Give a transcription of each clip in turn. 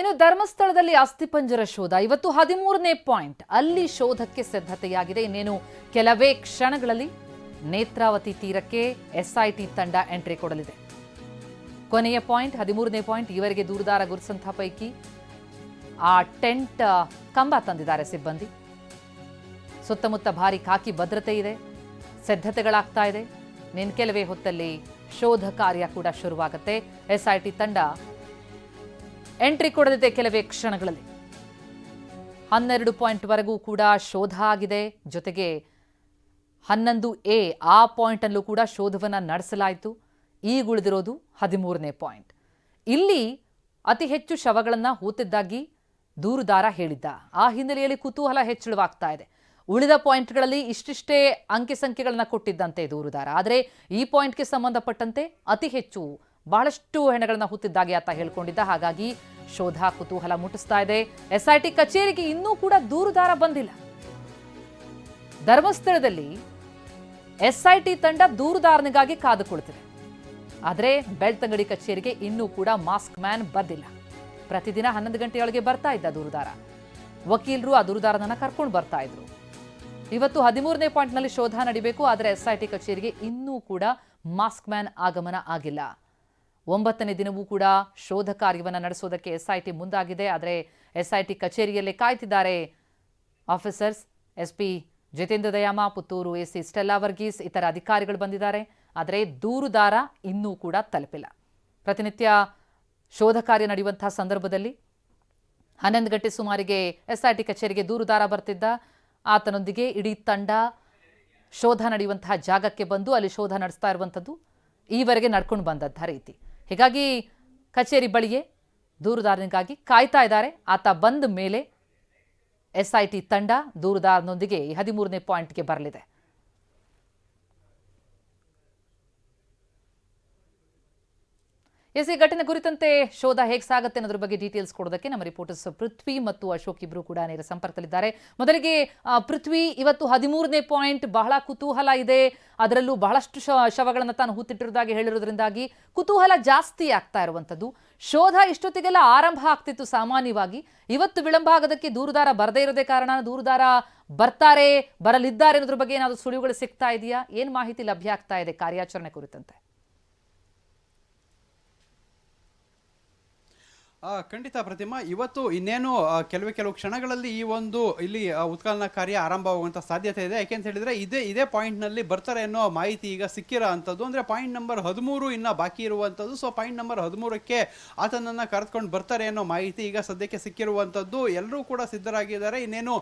ಇನ್ನು ಧರ್ಮಸ್ಥಳದಲ್ಲಿ ಅಸ್ಥಿಪಂಜರ ಶೋಧ. ಇವತ್ತು ಹದಿಮೂರನೇ ಪಾಯಿಂಟ್. ಅಲ್ಲಿ ಶೋಧಕ್ಕೆ ಸಿದ್ಧತೆಯಾಗಿದೆ. ಇನ್ನೇನು ಕೆಲವೇ ಕ್ಷಣಗಳಲ್ಲಿ ನೇತ್ರಾವತಿ ತೀರಕ್ಕೆ ಎಸ್ಐಟಿ ತಂಡ ಎಂಟ್ರಿ ಕೊಡಲಿದೆ. ಕೊನೆಯ ಪಾಯಿಂಟ್, ಹದಿಮೂರನೇ ಪಾಯಿಂಟ್ ಇವರಿಗೆ ದೂರದಾರ ಗುರುಸಂಥ ಪೈಕಿ ಆ ಟೆಂಟ್ ಕಂಬ ತಂದಿದ್ದಾರೆ ಸಿಬ್ಬಂದಿ. ಸುತ್ತಮುತ್ತ ಭಾರಿ ಖಾಕಿ ಭದ್ರತೆ ಇದೆ. ಸಿದ್ಧತೆಗಳಾಗ್ತಾ ಇದೆ. ನಿನ್ ಕೆಲವೇ ಹೊತ್ತಲ್ಲಿ ಶೋಧ ಕಾರ್ಯ ಕೂಡ ಶುರುವಾಗುತ್ತೆ. ಎಸ್ಐಟಿ ತಂಡ ಎಂಟ್ರಿ ಕೊಡಲಿದೆ ಕೆಲವೇ ಕ್ಷಣಗಳಲ್ಲಿ. ಹನ್ನೆರಡು ಪಾಯಿಂಟ್ವರೆಗೂ ಕೂಡ ಶೋಧ ಆಗಿದೆ. ಜೊತೆಗೆ ಹನ್ನೊಂದು ಎ, ಆ ಪಾಯಿಂಟಲ್ಲೂ ಕೂಡ ಶೋಧವನ್ನು ನಡೆಸಲಾಯಿತು. ಈಗ ಉಳಿದಿರೋದು ಹದಿಮೂರನೇ ಪಾಯಿಂಟ್. ಇಲ್ಲಿ ಅತಿ ಹೆಚ್ಚು ಶವಗಳನ್ನು ಹೂತಿದ್ದಾಗಿ ದೂರುದಾರ ಹೇಳಿದ್ದ. ಆ ಹಿನ್ನೆಲೆಯಲ್ಲಿ ಕುತೂಹಲ ಹೆಚ್ಚಳವಾಗ್ತಾ ಇದೆ. ಉಳಿದ ಪಾಯಿಂಟ್ಗಳಲ್ಲಿ ಇಷ್ಟಿಷ್ಟೇ ಅಂಕಿ ಸಂಖ್ಯೆಗಳನ್ನು ಕೊಟ್ಟಿದ್ದಂತೆ ದೂರುದಾರ. ಆದರೆ ಈ ಪಾಯಿಂಟ್ಗೆ ಸಂಬಂಧಪಟ್ಟಂತೆ ಅತಿ ಹೆಚ್ಚು ಬಹಳಷ್ಟು ಹೆಣಗಳನ್ನ ಹುತ್ತಿದ್ದಾಗೆ ಆತ ಹೇಳ್ಕೊಂಡಿದ್ದ. ಹಾಗಾಗಿ ಶೋಧ ಕುತೂಹಲ ಮುಟ್ಟಿಸ್ತಾ ಇದೆ. ಎಸ್ಐಟಿ ಕಚೇರಿಗೆ ಇನ್ನೂ ಕೂಡ ದೂರುದಾರ ಬಂದಿಲ್ಲ. ಧರ್ಮಸ್ಥಳದಲ್ಲಿ ಎಸ್ಐಟಿ ತಂಡ ದೂರುದಾರನಿಗಾಗಿ ಕಾದುಕೊಳ್ತಿದೆ. ಆದರೆ ಬೆಳ್ತಂಗಡಿ ಕಚೇರಿಗೆ ಇನ್ನೂ ಕೂಡ ಮಾಸ್ಕ್ ಮ್ಯಾನ್ ಬಂದಿಲ್ಲ. ಪ್ರತಿದಿನ ಹನ್ನೊಂದು ಗಂಟೆಯೊಳಗೆ ಬರ್ತಾ ಇದ್ದ ದೂರುದಾರ. ವಕೀಲರು ಆ ದೂರುದಾರನನ್ನ ಕರ್ಕೊಂಡು ಬರ್ತಾ ಇದ್ರು. ಇವತ್ತು ಹದಿಮೂರನೇ ಪಾಯಿಂಟ್ನಲ್ಲಿ ಶೋಧ ನಡಿಬೇಕು, ಆದರೆ ಎಸ್ಐಟಿ ಕಚೇರಿಗೆ ಇನ್ನೂ ಕೂಡ ಮಾಸ್ಕ್ ಮ್ಯಾನ್ ಆಗಮನ ಆಗಿಲ್ಲ. ಒಂಬತ್ತನೇ ದಿನವೂ ಕೂಡ ಶೋಧ ಕಾರ್ಯವನ್ನು ನಡೆಸೋದಕ್ಕೆ ಎಸ್ಐಟಿ ಮುಂದಾಗಿದೆ. ಆದರೆ ಎಸ್ಐಟಿ ಕಚೇರಿಯಲ್ಲೇ ಕಾಯ್ತಿದ್ದಾರೆ officers. SP Jitendra Dayama, Puttur AC Stella Varghese ಇತರ ಅಧಿಕಾರಿಗಳು ಬಂದಿದ್ದಾರೆ. ಆದರೆ ದೂರುದಾರ ಇನ್ನೂ ಕೂಡ ತಲುಪಿಲ್ಲ. ಪ್ರತಿನಿತ್ಯ ಶೋಧ ಕಾರ್ಯ ನಡೆಯುವಂತಹ ಸಂದರ್ಭದಲ್ಲಿ ಹನ್ನೊಂದು ಗಂಟೆ ಸುಮಾರಿಗೆ ಎಸ್ಐಟಿ ಕಚೇರಿಗೆ ದೂರುದಾರ ಬರ್ತಿದ್ದ. ಆತನೊಂದಿಗೆ ಇಡೀ ತಂಡ ಶೋಧ ನಡೆಯುವಂತಹ ಜಾಗಕ್ಕೆ ಬಂದು ಅಲ್ಲಿ ಶೋಧ ನಡೆಸ್ತಾ ಇರುವಂಥದ್ದು ಈವರೆಗೆ ನಡ್ಕೊಂಡು ಬಂದದ್ದ ರೀತಿ. ಹೀಗಾಗಿ ಕಚೇರಿ ಬಳಿಯೇ ದೂರುದಾರನಿಗಾಗಿ ಕಾಯ್ತಾ ಇದ್ದಾರೆ. ಆತ ಬಂದ ಮೇಲೆ ಎಸ್ಐಟಿ ತಂಡ ದೂರುದಾರನೊಂದಿಗೆ ಹದಿಮೂರನೇ ಪಾಯಿಂಟ್ಗೆ ಬರಲಿದೆ. ಎಸ್ ಈ ಘಟನೆ ಕುರಿತಂತೆ ಶೋಧ ಹೇಗೆ ಸಾಗುತ್ತೆ ಅನ್ನೋದ್ರ ಬಗ್ಗೆ ಡೀಟೇಲ್ಸ್ ಕೊಡೋದಕ್ಕೆ ನಮ್ಮ ರಿಪೋರ್ಟರ್ಸ್ ಪೃಥ್ವಿ ಮತ್ತು ಅಶೋಕ್ ಇಬ್ರು ಕೂಡ ನೇರ ಸಂಪರ್ಕದಲ್ಲಿದ್ದಾರೆ. ಮೊದಲಿಗೆ ಪೃಥ್ವಿ ಇವತ್ತು ಹದಿಮೂರನೇ ಪಾಯಿಂಟ್ ಬಹಳ ಕುತೂಹಲ ಇದೆ. ಅದರಲ್ಲೂ ಬಹಳಷ್ಟು ಶವಗಳನ್ನು ತಾನು ಹೂತಿಟ್ಟಿರೋದಾಗಿ ಹೇಳಿರೋದ್ರಿಂದಾಗಿ ಕುತೂಹಲ ಜಾಸ್ತಿ ಆಗ್ತಾ ಇರುವಂಥದ್ದು. ಶೋಧ ಇಷ್ಟೊತ್ತಿಗೆಲ್ಲ ಆರಂಭ ಆಗ್ತಿತ್ತು ಸಾಮಾನ್ಯವಾಗಿ. ಇವತ್ತು ವಿಳಂಬ ಆಗೋದಕ್ಕೆ ದೂರುದಾರ ಬರದೇ ಇರೋದೇ ಕಾರಣ, ದೂರುದಾರ ಬರ್ತಾರೆ, ಬರಲಿದ್ದಾರೆ ಅನ್ನೋದ್ರ ಬಗ್ಗೆ ಏನಾದರೂ ಸುಳಿವುಗಳು ಸಿಗ್ತಾ ಇದೆಯಾ? ಏನು ಮಾಹಿತಿ ಲಭ್ಯ ಆಗ್ತಾ ಇದೆ ಕಾರ್ಯಾಚರಣೆ ಕುರಿತಂತೆ? ಖಂಡಿತ ಪ್ರತಿಮಾ, ಇವತ್ತು ಇನ್ನೇನು ಕೆಲವೇ ಕೆಲವು ಕ್ಷಣಗಳಲ್ಲಿ ಈ ಒಂದು ಇಲ್ಲಿ ಉತ್ಕಲನ ಕಾರ್ಯ ಆರಂಭವಾಗುವಂಥ ಸಾಧ್ಯತೆ ಇದೆ. ಯಾಕೆಂತ ಹೇಳಿದ್ರೆ, ಇದೇ ಇದೇ ಪಾಯಿಂಟ್ನಲ್ಲಿ ಬರ್ತಾರೆ ಅನ್ನೋ ಮಾಹಿತಿ ಈಗ ಸಿಕ್ಕಿರೋ ಅಂಥದ್ದು. ಅಂದ್ರೆ ಪಾಯಿಂಟ್ ನಂಬರ್ ಹದಿಮೂರು ಇನ್ನ ಬಾಕಿ ಇರುವಂಥದ್ದು. ಸೊ, ಪಾಯಿಂಟ್ ನಂಬರ್ ಹದಿಮೂರಕ್ಕೆ ಆತನನ್ನ ಕರೆದುಕೊಂಡು ಬರ್ತಾರೆ ಅನ್ನೋ ಮಾಹಿತಿ ಈಗ ಸದ್ಯಕ್ಕೆ ಸಿಕ್ಕಿರುವಂಥದ್ದು. ಎಲ್ಲರೂ ಕೂಡ ಸಿದ್ಧರಾಗಿದ್ದಾರೆ. ಇನ್ನೇನು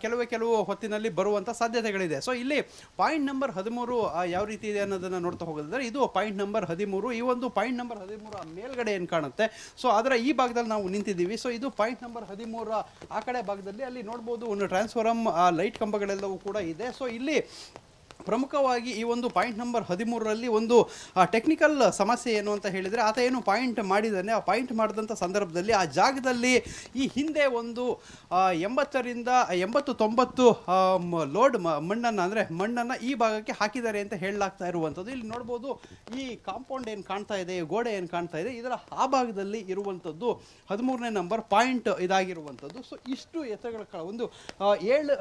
ಕೆಲವೇ ಕೆಲವು ಹೊತ್ತಿನಲ್ಲಿ ಬರುವಂತ ಸಾಧ್ಯತೆಗಳಿದೆ. ಸೊ, ಇಲ್ಲಿ ಪಾಯಿಂಟ್ ನಂಬರ್ ಹದಿಮೂರು ಯಾವ ರೀತಿ ಇದೆ ಅನ್ನೋದನ್ನ ನೋಡ್ತಾ ಹೋಗೋದಾದ್ರೆ, ಇದು ಪಾಯಿಂಟ್ ನಂಬರ್ ಹದಿಮೂರು. ಈ ಒಂದು ಪಾಯಿಂಟ್ ನಂಬರ್ ಹದಿಮೂರು ಮೇಲ್ಗಡೆ ಏನು ಕಾಣುತ್ತೆ? ಸೊ, ಅದರ ಈ ಭಾಗದಲ್ಲಿ ನಾವು ನಿಂತಿದ್ದೀವಿ. ಸೊ ಇದು ಪಾಯಿಂಟ್ ನಂಬರ್ ಹದಿಮೂರ. ಆ ಕಡೆ ಭಾಗದಲ್ಲಿ ಅಲ್ಲಿ ನೋಡ್ಬೋದು ಒಂದು ಟ್ರಾನ್ಸ್ಫಾರಮ್ ಲೈಟ್ ಕಂಬಗಳೆಲ್ಲವೂ ಕೂಡ ಇದೆ. ಸೊ ಇಲ್ಲಿ ಪ್ರಮುಖವಾಗಿ ಈ ಒಂದು ಪಾಯಿಂಟ್ ನಂಬರ್ ಹದಿಮೂರರಲ್ಲಿ ಒಂದು ಟೆಕ್ನಿಕಲ್ ಸಮಸ್ಯೆ ಏನು ಅಂತ ಹೇಳಿದರೆ, ಆತ ಏನು ಪಾಯಿಂಟ್ ಮಾಡಿದ್ದಾನೆ, ಆ ಪಾಯಿಂಟ್ ಮಾಡಿದಂಥ ಸಂದರ್ಭದಲ್ಲಿ ಆ ಜಾಗದಲ್ಲಿ ಈ ಹಿಂದೆ ಒಂದು ಎಂಬತ್ತರಿಂದ ಎಂಬತ್ತು ತೊಂಬತ್ತು ಲೋಡ್ ಮಣ್ಣನ್ನು ಅಂದರೆ ಮಣ್ಣನ್ನು ಈ ಭಾಗಕ್ಕೆ ಹಾಕಿದ್ದಾರೆ ಅಂತ ಹೇಳಲಾಗ್ತಾ ಇರುವಂಥದ್ದು. ಇಲ್ಲಿ ನೋಡ್ಬೋದು ಈ ಕಾಂಪೌಂಡ್ ಏನು ಕಾಣ್ತಾ ಇದೆ ಗೋಡೆ ಏನು ಕಾಣ್ತಾ ಇದೆ, ಇದರ ಆ ಭಾಗದಲ್ಲಿ ಇರುವಂಥದ್ದು ಹದಿಮೂರನೇ ನಂಬರ್ ಪಾಯಿಂಟ್ ಇದಾಗಿರುವಂಥದ್ದು. ಸೊ ಇಷ್ಟು ಎತ್ತರಗಳ ಒಂದು ಏಳು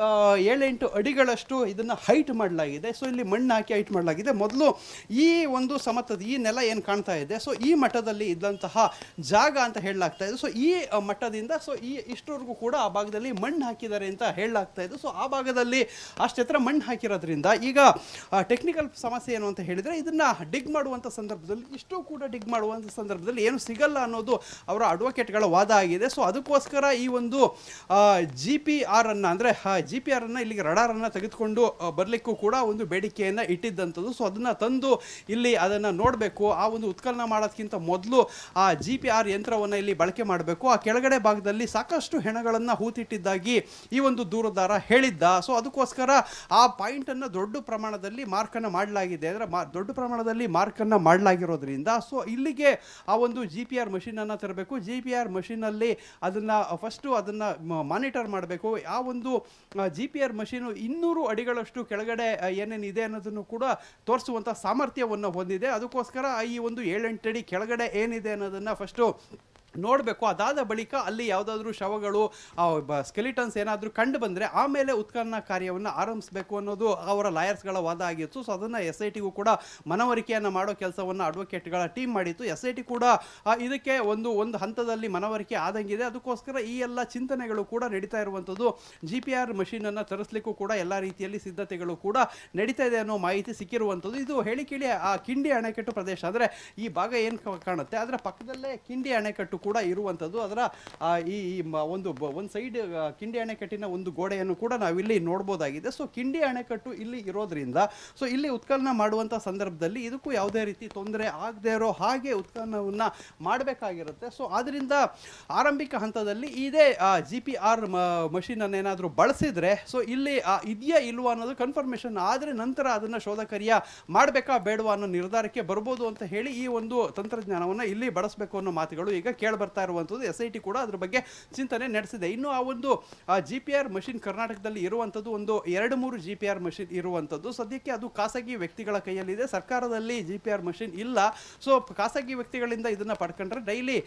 ಏಳೆಂಟು ಅಡಿಗಳಷ್ಟು ಇದನ್ನು ಹೈಟ್ ಮಾಡಲಾಗಿದೆ. ಸೊ ಇಲ್ಲಿ ಮಣ್ಣು ಹಾಕಿ ಹೈಟ್ ಮಾಡಲಾಗಿದೆ. ಮೊದಲು ಈ ಒಂದು ಸಮತದ, ಈ ನೆಲ ಏನು ಕಾಣ್ತಾ ಇದೆ? ಸೊ ಈ ಮಠದಲ್ಲಿ ಇದ್ದಂತಹ ಜಾಗ ಅಂತ ಹೇಳಲಾಗ್ತಾ ಇದೆ. ಸೊ ಈ ಮಠದಿಂದ ಸೊ ಈ ಇಷ್ಟರವರೆಗೂ ಕೂಡ ಆ ಭಾಗದಲ್ಲಿ ಮಣ್ಣು ಹಾಕಿದ್ದಾರೆ ಅಂತ ಹೇಳಲಾಗ್ತಾ ಇದೆ. ಸೊ ಆ ಭಾಗದಲ್ಲಿ ಅಷ್ಟು ಎತ್ತರ ಮಣ್ಣು ಹಾಕಿರೋದ್ರಿಂದ ಈಗ ಟೆಕ್ನಿಕಲ್ ಸಮಸ್ಯೆ ಏನು ಅಂತ ಹೇಳಿದರೆ, ಇದನ್ನು ಡಿಗ್ ಮಾಡುವಂಥ ಸಂದರ್ಭದಲ್ಲಿ, ಇಷ್ಟು ಕೂಡ ಡಿಗ್ ಮಾಡುವಂಥ ಸಂದರ್ಭದಲ್ಲಿ ಏನು ಸಿಗಲ್ಲ ಅನ್ನೋದು ಅವರ ಅಡ್ವೊಕೇಟ್ಗಳ ವಾದ ಆಗಿದೆ. ಸೊ ಅದಕ್ಕೋಸ್ಕರ ಈ ಒಂದು ಜಿ ಪಿ ಆರ್ ಅನ್ನ, ಅಂದರೆ ಜಿ ಪಿ ಆರ್ ಅನ್ನ ಇಲ್ಲಿಗೆ ರಡಾರನ್ನು ತೆಗೆದುಕೊಂಡು ಬರಲಿಕ್ಕೂ ಕೂಡ ಒಂದು ಬೇಡಿಕೆಯನ್ನು ಇಟ್ಟಿದ್ದಂಥದ್ದು. ಸೊ ಅದನ್ನು ತಂದು ಇಲ್ಲಿ ಅದನ್ನು ನೋಡಬೇಕು. ಆ ಒಂದು ಉತ್ಕಲನ ಮಾಡೋದಕ್ಕಿಂತ ಮೊದಲು ಆ ಜಿ ಪಿ ಆರ್ ಯಂತ್ರವನ್ನು ಇಲ್ಲಿ ಬಳಕೆ ಮಾಡಬೇಕು. ಆ ಕೆಳಗಡೆ ಭಾಗದಲ್ಲಿ ಸಾಕಷ್ಟು ಹೆಣಗಳನ್ನು ಹೂತಿಟ್ಟಿದ್ದಾಗಿ ಈ ಒಂದು ದೂರದಾರ ಹೇಳಿದ್ದ. ಸೊ ಅದಕ್ಕೋಸ್ಕರ ಆ ಪಾಯಿಂಟನ್ನು ದೊಡ್ಡ ಪ್ರಮಾಣದಲ್ಲಿ ಮಾರ್ಕನ್ನು ಮಾಡಲಾಗಿದೆ. ಅಂದರೆ ಮಾ, ದೊಡ್ಡ ಪ್ರಮಾಣದಲ್ಲಿ ಮಾರ್ಕನ್ನು ಮಾಡಲಾಗಿರೋದ್ರಿಂದ, ಸೊ, ಇಲ್ಲಿಗೆ ಆ ಒಂದು ಜಿ ಪಿ ಆರ್ ಮಷೀನನ್ನು ತರಬೇಕು. ಜಿ ಪಿ ಆರ್ ಮಷೀನಲ್ಲಿ ಅದನ್ನು ಫಸ್ಟು ಅದನ್ನು ಮಾನಿಟರ್ ಮಾಡಬೇಕು. ಆ ಒಂದು ಜಿ ಪಿ ಆರ್ ಮಷೀನು ಇನ್ನೂರು ಅಡಿಗಳಷ್ಟು ಕೆಳಗಡೆ ಏನೇನಿದೆ ಅನ್ನೋದನ್ನು ಕೂಡ ತೋರಿಸುವಂಥ ಸಾಮರ್ಥ್ಯವನ್ನು ಹೊಂದಿದೆ. ಅದಕ್ಕೋಸ್ಕರ ಈ ಒಂದು ಏಳೆಂಟು ಅಡಿ ಕೆಳಗಡೆ ಏನಿದೆ ಅನ್ನೋದನ್ನು ಫಸ್ಟು ನೋಡಬೇಕು. ಅದಾದ ಬಳಿಕ ಅಲ್ಲಿ ಯಾವುದಾದ್ರೂ ಶವಗಳು ಸ್ಕೆಲಿಟನ್ಸ್ ಏನಾದರೂ ಕಂಡು ಬಂದರೆ ಆಮೇಲೆ ಉತ್ಖನನ ಕಾರ್ಯವನ್ನು ಆರಂಭಿಸಬೇಕು ಅನ್ನೋದು ಅವರ ಲಾಯರ್ಸ್ಗಳ ವಾದ ಆಗಿತ್ತು. ಸೊ ಅದನ್ನು ಎಸ್ ಐ ಟಿಗೂ ಕೂಡ ಮನವರಿಕೆಯನ್ನು ಮಾಡೋ ಕೆಲಸವನ್ನು ಅಡ್ವೊಕೇಟ್ಗಳ ಟೀಮ್ ಮಾಡಿತ್ತು. ಎಸ್ ಐ ಟಿ ಕೂಡ ಇದಕ್ಕೆ ಒಂದು ಒಂದು ಹಂತದಲ್ಲಿ ಮನವರಿಕೆ ಆದಂಗಿದೆ. ಅದಕ್ಕೋಸ್ಕರ ಈ ಎಲ್ಲ ಚಿಂತನೆಗಳು ಕೂಡ ನಡೀತಾ ಇರುವಂಥದ್ದು. ಜಿ ಪಿ ಆರ್ ಮಷೀನನ್ನು ತರಿಸ್ಲಿಕ್ಕೂ ಕೂಡ ಎಲ್ಲ ರೀತಿಯಲ್ಲಿ ಸಿದ್ಧತೆಗಳು ಕೂಡ ನಡೀತಾ ಇದೆ ಅನ್ನೋ ಮಾಹಿತಿ ಸಿಕ್ಕಿರುವಂಥದ್ದು. ಇದು ಹೇಳಿ ಕೇಳಿ ಆ, ಕಿಂಡಿ ಅಣೆಕಟ್ಟು ಪ್ರದೇಶ. ಅಂದರೆ ಈ ಭಾಗ ಏನು ಕಾಣುತ್ತೆ? ಅದರ ಪಕ್ಕದಲ್ಲೇ ಕಿಂಡಿ ಅಣೆಕಟ್ಟು ಕೂಡ ಇರುವಂಥದ್ದು ಅದರ ಈ ಒಂದು ಒಂದು ಸೈಡ್ ಕಿಂಡಿ ಅಣೆಕಟ್ಟಿನ ಒಂದು ಗೋಡೆಯನ್ನು ಕೂಡ ನಾವಿಲ್ಲಿ ನೋಡ್ಬೋದಾಗಿದೆ. ಸೊ, ಕಿಂಡಿ ಅಣೆಕಟ್ಟು ಇಲ್ಲಿ ಇರೋದ್ರಿಂದ, ಸೊ, ಇಲ್ಲಿ ಉತ್ಖನನ ಮಾಡುವಂಥ ಸಂದರ್ಭದಲ್ಲಿ ಇದಕ್ಕೂ ಯಾವುದೇ ರೀತಿ ತೊಂದರೆ ಆಗದೆ ಇರೋ ಹಾಗೆ ಉತ್ಖನನವನ್ನು ಮಾಡಬೇಕಾಗಿರುತ್ತೆ. ಸೊ ಆದ್ದರಿಂದ ಆರಂಭಿಕ ಹಂತದಲ್ಲಿ ಇದೇ ಜಿ ಪಿ ಆರ್ ಮಷೀನನ್ನು ಏನಾದರೂ ಬಳಸಿದರೆ, ಸೊ, ಇಲ್ಲಿ ಇದೆಯಾ ಇಲ್ವಾ ಅನ್ನೋದು ಕನ್ಫರ್ಮೇಷನ್ ಆದರೆ ನಂತರ ಅದನ್ನು ಶೋಧ ಮಾಡಬೇಕಾ ಬೇಡವಾ ಅನ್ನೋ ನಿರ್ಧಾರಕ್ಕೆ ಬರ್ಬೋದು ಅಂತ ಹೇಳಿ ಈ ಒಂದು ತಂತ್ರಜ್ಞಾನವನ್ನು ಇಲ್ಲಿ ಬಳಸಬೇಕು ಅನ್ನೋ ಮಾತುಗಳು ಈಗ ಕೇಳಿ ಬರ್ತಾ ಇರುವಂಥದ್ದು ಎಸ್ ಐ ಟಿ ಕೂಡ ಅದ್ರ ಬಗ್ಗೆ ಚಿಂತನೆ ನಡೆಸಿದೆ. ಇನ್ನು ಆ ಒಂದು ಜಿ ಪಿ ಆರ್ ಮಷಿನ್ ಕರ್ನಾಟಕದಲ್ಲಿ ಇರುವಂಥದ್ದು ಒಂದು ಎರಡು ಮೂರು ಜಿ ಪಿ ಆರ್ ಮಷಿನ್ ಇರುವಂಥದ್ದು. ಸದ್ಯಕ್ಕೆ ಅದು ಖಾಸಗಿ ವ್ಯಕ್ತಿಗಳ ಕೈಯಲ್ಲಿದೆ. ಸರ್ಕಾರದಲ್ಲಿ ಜಿ ಪಿ ಆರ್ ಮಷಿನ್ ಇಲ್ಲ. ಸೊ ಖಾಸಗಿ ವ್ಯಕ್ತಿಗಳಿಂದ ಇದನ್ನು ಪಡ್ಕೊಂಡ್ರೆ ಡೈಲಿ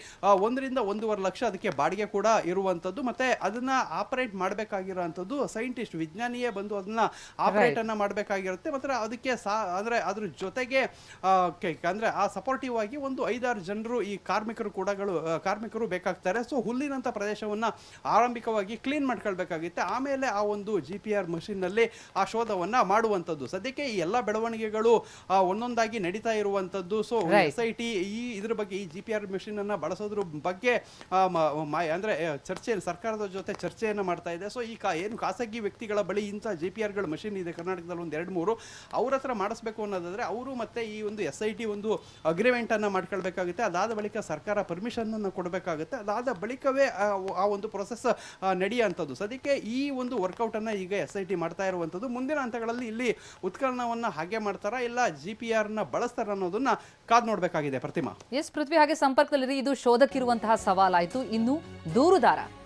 ಒಂದರಿಂದ ಒಂದೂವರೆ ಲಕ್ಷ ಅದಕ್ಕೆ ಬಾಡಿಗೆ ಕೂಡ ಇರುವಂಥದ್ದು. ಮತ್ತೆ ಅದನ್ನ ಆಪರೇಟ್ ಮಾಡಬೇಕಾಗಿರೋವಂಥದ್ದು ಸೈಂಟಿಸ್ಟ್ ವಿಜ್ಞಾನಿಯೇ ಬಂದು ಅದನ್ನ ಆಪರೇಟ್ ಅನ್ನ ಮಾಡಬೇಕಾಗಿರುತ್ತೆ. ಮತ್ತೆ ಅದಕ್ಕೆ ಸಾ ಅಂದರೆ ಅದ್ರ ಜೊತೆಗೆ ಅಂದರೆ ಆ ಸಪೋರ್ಟಿವ್ ಆಗಿ ಒಂದು ಐದಾರು ಜನರು ಈ ಕಾರ್ಮಿಕರು ಕೂಡಗಳು ಕಾರ್ಮಿಕರು ಬೇಕಾಗ್ತಾರೆ. ಸೊ ಹುಲ್ಲಿನಂಥ ಪ್ರದೇಶವನ್ನು ಆರಂಭಿಕವಾಗಿ ಕ್ಲೀನ್ ಮಾಡ್ಕೊಳ್ಬೇಕಾಗುತ್ತೆ. ಆಮೇಲೆ ಆ ಒಂದು ಜಿ ಪಿ ಆರ್ ಮಷಿನ್ನಲ್ಲಿ ಆ ಶೋಧವನ್ನು ಮಾಡುವಂಥದ್ದು. ಸದ್ಯಕ್ಕೆ ಈ ಎಲ್ಲ ಬೆಳವಣಿಗೆಗಳು ಒಂದೊಂದಾಗಿ ನಡೀತಾ ಇರುವಂಥದ್ದು. ಸೊ. ಎಸ್ ಐ ಟಿ ಈ ಇದ್ರ ಬಗ್ಗೆ ಈ ಜಿ ಪಿ ಆರ್ ಮಿಷನ್ ಅನ್ನ ಬಳಸೋದ್ರ ಬಗ್ಗೆ ಅಂದರೆ ಚರ್ಚೆ ಸರ್ಕಾರದ ಜೊತೆ ಚರ್ಚೆಯನ್ನು ಮಾಡ್ತಾ ಇದೆ. ಸೊ ಈ ಕಾ ಏನು ಖಾಸಗಿ ವ್ಯಕ್ತಿಗಳ ಬಳಿ ಇಂಥ ಜಿ ಪಿ ಆರ್ಗಳ ಮಷಿನ್ ಇದೆ. ಕರ್ನಾಟಕದಲ್ಲಿ ಒಂದು ಎರಡು ಮೂರು. ಅವ್ರ ಹತ್ರ ಮಾಡಿಸ್ಬೇಕು ಅನ್ನೋದಾದರೆ ಅವರು ಮತ್ತೆ ಈ ಒಂದು ಎಸ್ ಐ ಟಿ ಒಂದು ಅಗ್ರಿಮೆಂಟನ್ನು ಅನ್ನ ಮಾಡ್ಕೊಳ್ಬೇಕಾಗುತ್ತೆ. ಅದಾದ ಬಳಿಕ ಸರ್ಕಾರ ಪರ್ಮಿಷನ್ ಕೊಡಬೇಕಾಗುತ್ತೆ. ಅದಾದ ಬಳಿಕವೇ ಆ ಒಂದು ಪ್ರೊಸೆಸ್ ನಡೆಯುವಂಥದ್ದು. ಅದಕ್ಕೆ ಈ ಒಂದು ವರ್ಕೌಟ್ ಅನ್ನ ಈಗ ಎಸ್ ಐ ಟಿ ಮಾಡ್ತಾ ಇರುವಂಥದ್ದು. ಮುಂದಿನ ಹಂತಗಳಲ್ಲಿ ಇಲ್ಲಿ ಉತ್ಕರಣವನ್ನು ಹಾಗೆ ಮಾಡ್ತಾರಾ, ಇಲ್ಲ ಜಿ ಪಿ ಆರ್ನ ಬಳಸ್ತಾರ ಅನ್ನೋದನ್ನ ಕಾದ್ ನೋಡಬೇಕಾಗಿದೆ ಪ್ರತಿಮಾ. ಎಸ್ ಪೃಥ್ವಿ, ಹಾಗೆ ಸಂಪರ್ಕದಲ್ಲಿ ಇದು ಶೋಧಕ್ಕಿರುವಂತಹ ಸವಾಲಾಯಿತು. ಇನ್ನು ದೂರುದಾರ.